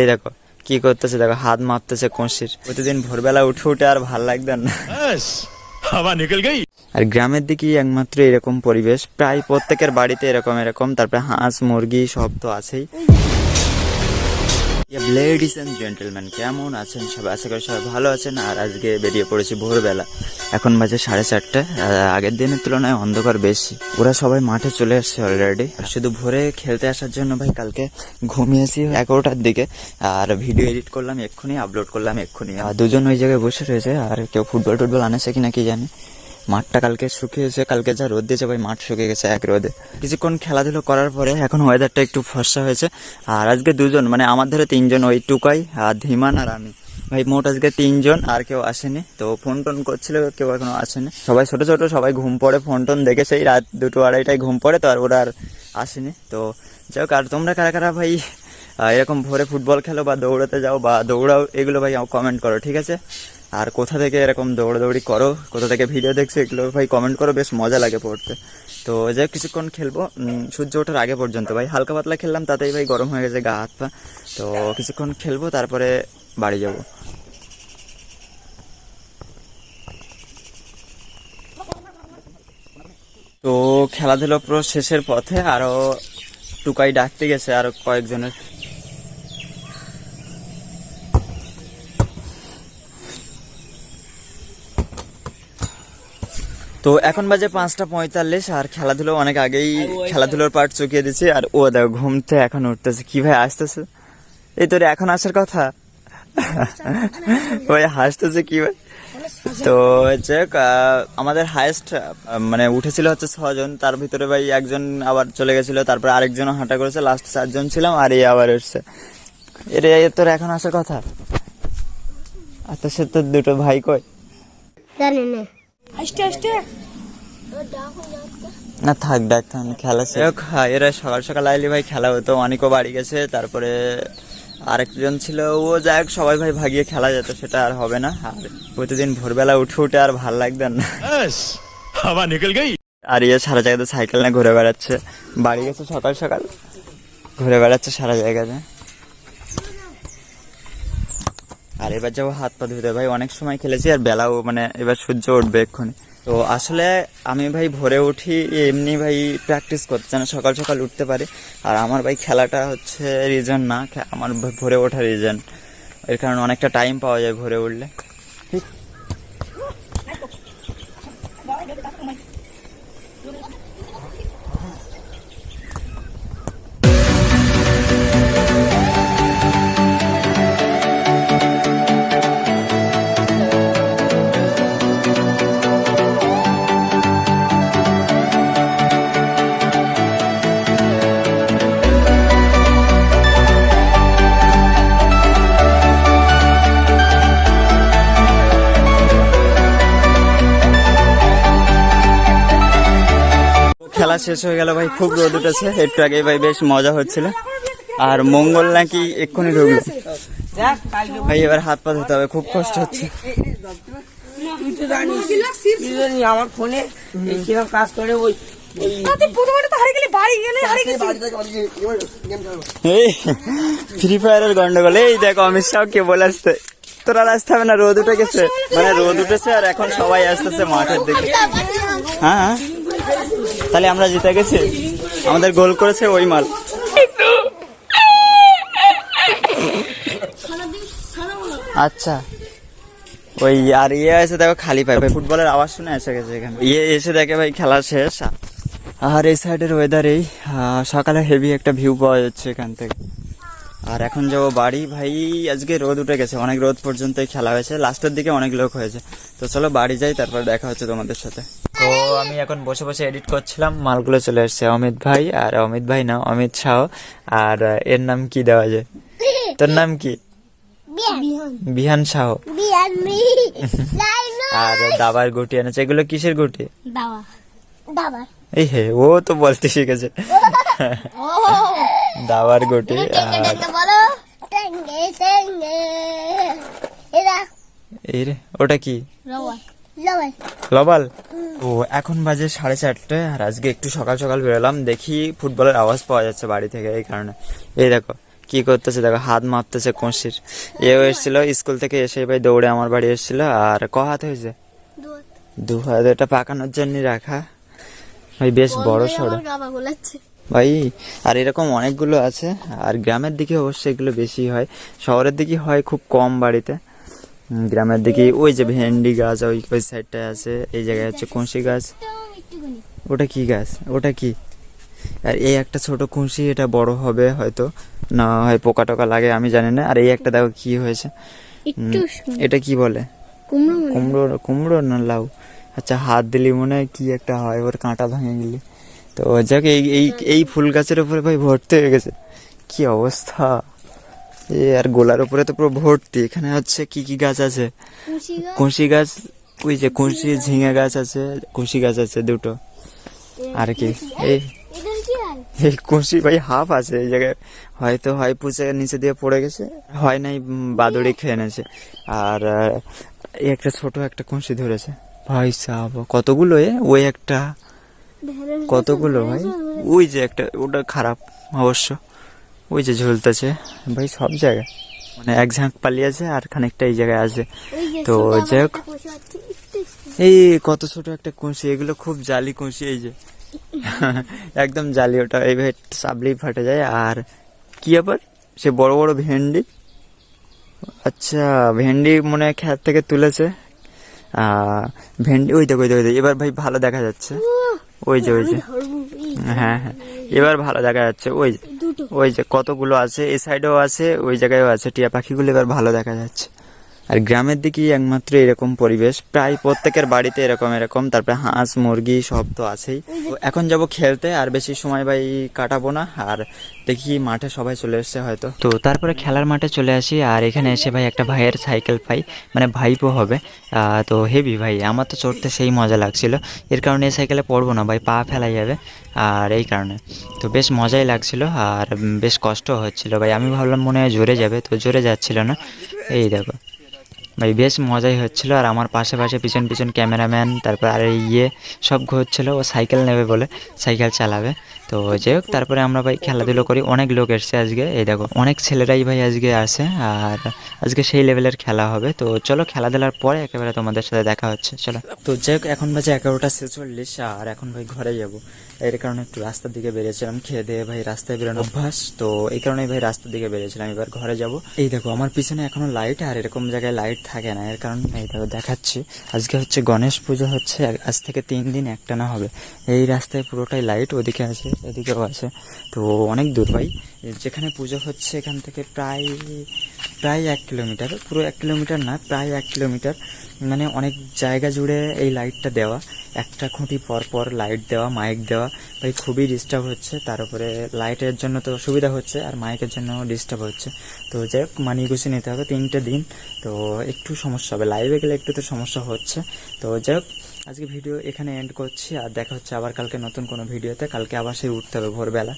এই দেখো কি করতেছে দেখো হাত মারতেছে কনসির প্রতিদিন ভোরবেলা উঠে উঠে আর ভালো লাগবে না। আর গ্রামের দিকেই একমাত্র এরকম পরিবেশ প্রায় প্রত্যেকের বাড়িতে এরকম এরকম তারপরে হাঁস মুরগি সব তো আছেই। লেডিস অ্যান্ড জেন্টেলম্যান কেমন আছেন সবাই? আশা করি সবাই ভালো আছেন। আর আজকে বেরিয়ে পড়েছি ভোরবেলা। এখন বাজে সাড়ে চারটে। আগের দিনের তুলনায় অন্ধকার বেশি। ওরা সবাই মাঠে চলে আসছে অলরেডি শুধু ভোরে খেলতে আসার জন্য ভাই কালকে ঘুমিয়েছি এগারোটার দিকে। আর ভিডিও এডিট করলাম, এক্ষুনি আপলোড করলাম, এক্ষুনি। আর দুজন ওই জায়গায় বসে রয়েছে। আর কেউ ফুটবল টুটবল আনেছে কিনা কি জানি। মাঠটা কালকে শুকিয়েছে, কালকে যা রোদ দিয়েছে ভাই, মাঠ শুকিয়ে গেছে এক রোদে। কিছুক্ষণ খেলাধুলো করার পরে এখন ওয়েদারটা একটু ফর্সা হয়েছে। আর আজকে দুজন মানে আমার ধরে তিনজন, ওই টুকাই আর ধীমান আর আমি। ভাই, মোট আজকে তিনজন, আর কেউ আসেনি। তো ফোন টোন করছিল, কেউ এখনও আসেনি। সবাই ছোট ছোট, সবাই ঘুম পড়ে ফোন টোন দেখে সেই রাত দুটো আড়াইটায় ঘুম পড়ে, তো আর ওরা আর আসেনি। তো যাই হোক, আর তোমরা কারা কারা ভাই এরকম ভোরে ফুটবল খেলো বা দৌড়াতে যাও বা দৌড়াও, এগুলো ভাই কমেন্ট করো, ঠিক আছে? আর কোথা থেকে এরকম দৌড়াদৌড়ি করো, কোথা থেকে ভিডিও দেখছ, এগুলো ভাই কমেন্ট করো, বেশ মজা লাগে পড়তে। তো যে কিছুক্ষণ খেলব। সূর্য ওঠার আগে পর্যন্ত, ভাই হালকা পাতলা খেললাম, তাতেই ভাই গরম হয়ে গেছে গা, হাত পা। তো কিছুক্ষণ খেলব, তারপরে বাড়ি যাব। তো খেলাধুলো পুরো শেষের পথে, আরও টুকাই ডাকতে গেছে, আরও কয়েকজনের। তো এখন বাজে পাঁচটা পঁয়তাল্লিশ আর খেলাধুলো অনেক আগেই খেলাধুলোর পার্ট চুকিয়ে দিচ্ছি আর ও দেখো ঘুমতে এখন উঠতেছে। কি ভাই আসতেছে এই তোর এখন আসার কথা? ওই হাসতেছে কি ভাই? তো হচ্ছে আমাদের হায়েস্ট মানে উঠেছিল হচ্ছে ছজন তার ভিতরে ভাই একজন আবার চলে গেছিল তারপর আরেকজনও হাঁটা করেছে লাস্ট চারজন ছিলাম আর এই আবার এসছে এর এ তোর এখন আসার কথা? আর তো সে তোর দুটো ভাই কই? জানি না। আস্তে আস্তে। না থাক ডাক আমি খেলা যাক হ্যাঁ, এরা সকাল সকাল আইলি ভাই খেলা হতো অনেকও বাড়ি গেছে তারপরে আরেকজন ছিল ও যাই হোক সবাই ভাই ভাগিয়ে খেলা যেত সেটা আর হবে না। আর প্রতিদিন ভোরবেলা উঠে উঠে আর ভালো লাগবে না। আর ইয়ে সারা জায়গাতে সাইকেল না ঘুরে বেড়াচ্ছে। বাড়ি গেছে সকাল সকাল ঘুরে বেড়াচ্ছে সারা জায়গাতে। আর এবার যাব হাত পা ধুতে। ভাই, অনেক সময় খেলেছি আর বেলাও মানে এবার সূর্য উঠবে এক্ষুনি। তো আসলে আমি ভাই ভোরে উঠি, এমনি ভাই প্র্যাকটিস করতে যেন সকাল সকাল উঠতে পারি। আর আমার ভাই খেলাটা হচ্ছে রিজন না আমার ভোরে ওঠা রিজন এর কারণে অনেকটা টাইম পাওয়া যায় ভোরে উঠলে। খেলা শেষ হয়ে গেল ভাই খুব রোদ উঠেছে। একটু আগে ভাই বেশ মজা হচ্ছিল। আর মঙ্গল নাকি এক্ষুনি ঢুকলো। ভাই এবার হাত পা ধুতে হবে খুব কষ্ট হচ্ছে। তুই তো জানিস তুই জানিস আমার ফোনে কীরকম কাজ করে ওই ফ্রি ফায়ারের গন্ডগোল। এই দেখো অমিত শাহ কে বলে আসতে তোরা আসতে হবে না রোদ উঠে গেছে। মানে রোদ উঠেছে আর এখন সবাই আসতেছে মাঠের দিকে। হ্যাঁ হ্যাঁ। তাহলে আমরা জিতে গেছি। আমাদের গোল করেছে ওই মাল আচ্ছা। ওই আর ইয়ে এসে দেখো, খালি পাই ভাই, ফুটবলের আওয়াজ শুনে এসে গেছে এখানে। ইয়ে এসে দেখে ভাই খেলা শেষ। আর এই সাইডের ওয়েদার এই সকালে হেভি একটা ভিউ পাওয়া যাচ্ছে এখান থেকে। আর এখন যাব বাড়ি। ভাই, আজকে রোদ উঠে গেছে। অনেক রোদ পর্যন্তই খেলা হয়েছে। লাস্টের দিকে অনেক লোক হয়েছে। তো চলো বাড়ি যাই, তারপর দেখা হচ্ছে তোমাদের সাথে। তো আমি এখন বসে বসে এডিট করছিলাম মালগুলো চলে এসছে অমিত ভাই আর অমিত ভাই না অমিত শাহ আর এর নাম কি দেওয়া যায়? তোর নাম কি? বিহান। বিহান। শাহ বিহান মি লাইনো আর দাবার গুটি এনেছে এগুলো কিসের গুটি? এই হে ও তো বলতে শিখেছে। দাবার গুটি ওটা কি? লওয়াই ও এখন বাজে সাড়ে চারটে আর আজকে একটু সকাল সকাল বেরোলাম দেখি ফুটবলের আওয়াজ পাওয়া যাচ্ছে বাড়ি থেকে এই কারণে। এই দেখো কি করতেছে দেখো হাত মারতেছে কষির এও এসেছিল স্কুল থেকে এসে ভাই দৌড়ে আমার বাড়ি এসেছিল আর ক হাত হয়েছে? দু হাত এটা পাকানোর জন্য রাখা। ভাই বেশ বড় সড়ো। ভাই আর এরকম অনেকগুলো আছে আর গ্রামের দিকে অবশ্যই এগুলো বেশি হয়। শহরের দিকে হয় খুব কম বাড়িতে। গ্রামের দিকে ওই যে ভেন্ডি গাছ ওই ওই সাইডটায় আছে। এই জায়গায় হচ্ছে কুঁশি গাছ। ওটা কি গাছ? ওটা কি? আর এই একটা ছোট কুঁশি এটা বড় হবে হয়তো। না হয় পোকা টোকা লাগে আমি জানি না। আর এই একটা দেখো কি হয়েছে। এটা কি বলে? কুমড়ো। কুমড়ো না লাউ? আচ্ছা হাত দিলি মনে হয় কি একটা হয় ওর কাঁটা ভাঙে গেলি। তো যাক এই এই এই ফুল গাছের উপরে ভাই ভর্তি হয়ে গেছে। কি অবস্থা? এ আর গোলার উপরে তো পুরো ভর্তি। এখানে হচ্ছে কি কি গাছ আছে? কুশি গাছ? ওই যে কুশি ঝিঙে গাছ আছে কুশি গাছ আছে দুটো। আর কি? এই এই কুশি ভাই হাফ আছে এই জায়গায় হয়তো হয় পুষে নিচে দিয়ে পড়ে গেছে হয় নাই বাদুড়ি খেয়ে নেছে আর এই একটা ছোট একটা কুশি ধরেছে। ভাই সাহ কতগুলো এ? ওই একটা কতগুলো ভাই? ওই যে একটা ওটা খারাপ অবশ্য। ওই যে ঝুলতেছে। ভাই সব জায়গায়। মানে এক ঝাঁক পালিয়ে আছে আর খানিকটা এই জায়গায় আছে। তো যাই হোক। এই কত ছোট একটা কুঁশি এগুলো খুব জালি কুঁশি এই যে। একদম জালি ওটা। এই এইভাবে সাবলেই ফাটে যায়। আর কি আবার? সে বড় বড় ভেন্ডি। আচ্ছা ভেন্ডি মনে হয় খেত থেকে তুলেছে। আহ, ভেন্ডি ওই দেখো ওই দেখো। এবার ভাই ভালো দেখা যাচ্ছে। ওই যে ওই যে। হ্যাঁ হ্যাঁ। এবার ভালো দেখা যাচ্ছে। ওই যে। ওই যে কতগুলো আছে এই সাইডেও আছে, ওই জায়গায়ও আছে। টিয়া পাখিগুলো এবার ভালো দেখা যাচ্ছে। আর গ্রামের দিকেই একমাত্র এরকম পরিবেশ। প্রায় প্রত্যেকের বাড়িতে এরকম এরকম। তারপরে হাঁস, মুরগি সব তো আছেই। এখন যাব খেলতে, আর বেশি সময় ভাই কাটাবো না। আর দেখি মাঠে সবাই চলে এসছে হয়তো। তো তারপরে খেলার মাঠে চলে আসি, আর এখানে এসে ভাই একটা ভাইয়ের সাইকেল পাই। মানে ভাইপো হবে। তো হেভি ভাই, আমার তো চড়তে সেই মজা লাগছিল। এর কারণে এই সাইকেলে পড়ব না ভাই, পা ফেলা যাবে। আর এই কারণে। তো বেশ মজাই লাগছিল, আর বেশ কষ্ট হচ্ছিল ভাই। আমি ভাবলাম মনে হয় জোরে যাবে, তো জোরে যাচ্ছিল না। এই দেখো। ভাই, বেশ মজাই হচ্ছিল। আর আমার পাশে পাশে পিছন পিছন ক্যামেরাম্যান, তারপর আর ইয়ে সব ঘুরছিল। ও সাইকেল নেবে বলে সাইকেল চালাবে। তো যাই হোক, তারপরে আমরা ভাই খেলাধুলো করি। অনেক লোক এসছে আজকে। এই দেখো, অনেক ছেলেরাই ভাই আজকে আসে আর আজকে সেই লেভেলের খেলা হবে। তো চলো খেলাধুলার পরে একেবারে তোমাদের সাথে দেখা হচ্ছে। চলো। তো যাই হোক, এখন বাজে এগারোটা ছেচল্লিশ। আর এখন ভাই ঘরে যাব। এর কারণে একটু রাস্তার দিকে বেরিয়েছিলাম। খেয়ে দিয়ে ভাই রাস্তায় বেরোনো অভ্যাস। তো এই কারণে ভাই রাস্তার দিকে বেরিয়েছিলাম। এবার ঘরে যাব। এই দেখো, আমার পিছনে এখনও লাইট আর এরকম জায়গায় লাইট থাকে না, এর কারণ এই দেখো দেখাচ্ছি। আজকে হচ্ছে গণেশ পুজো হচ্ছে আজ থেকে তিন দিন একটানা হবে। এই রাস্তায় পুরোটাই লাইট ওদিকে আছে, এদিকেও আছে। তো অনেক দূর ভাই। যেখানে পুজো হচ্ছে এখান থেকে প্রায় প্রায় এক কিলোমিটার, পুরো এক কিলোমিটার না, প্রায় এক কিলোমিটার। মানে অনেক জায়গা জুড়ে এই লাইটটা দেওয়া, একটা খুঁটি পর পর লাইট দেওয়া, মাইক দেওয়া। ভাই, খুবই ডিস্টার্ব হচ্ছে, তার উপরে লাইটের জন্য তো সুবিধা হচ্ছে, আর মাইকের জন্য ডিস্টার্ব হচ্ছে। তো যাই হোক, মানিয়ে গুছিয়ে নিতে হবে তিনটে দিন। তো একটু সমস্যা হবে লাইভে গেলে একটু তো সমস্যা হচ্ছে। তো যাই হোক, আজকে ভিডিও এখানে এন্ড করছি, আর দেখা হচ্ছে আবার কালকে নতুন কোনো ভিডিওতে কালকে আবার সেই উঠতে হবে ভোরবেলা।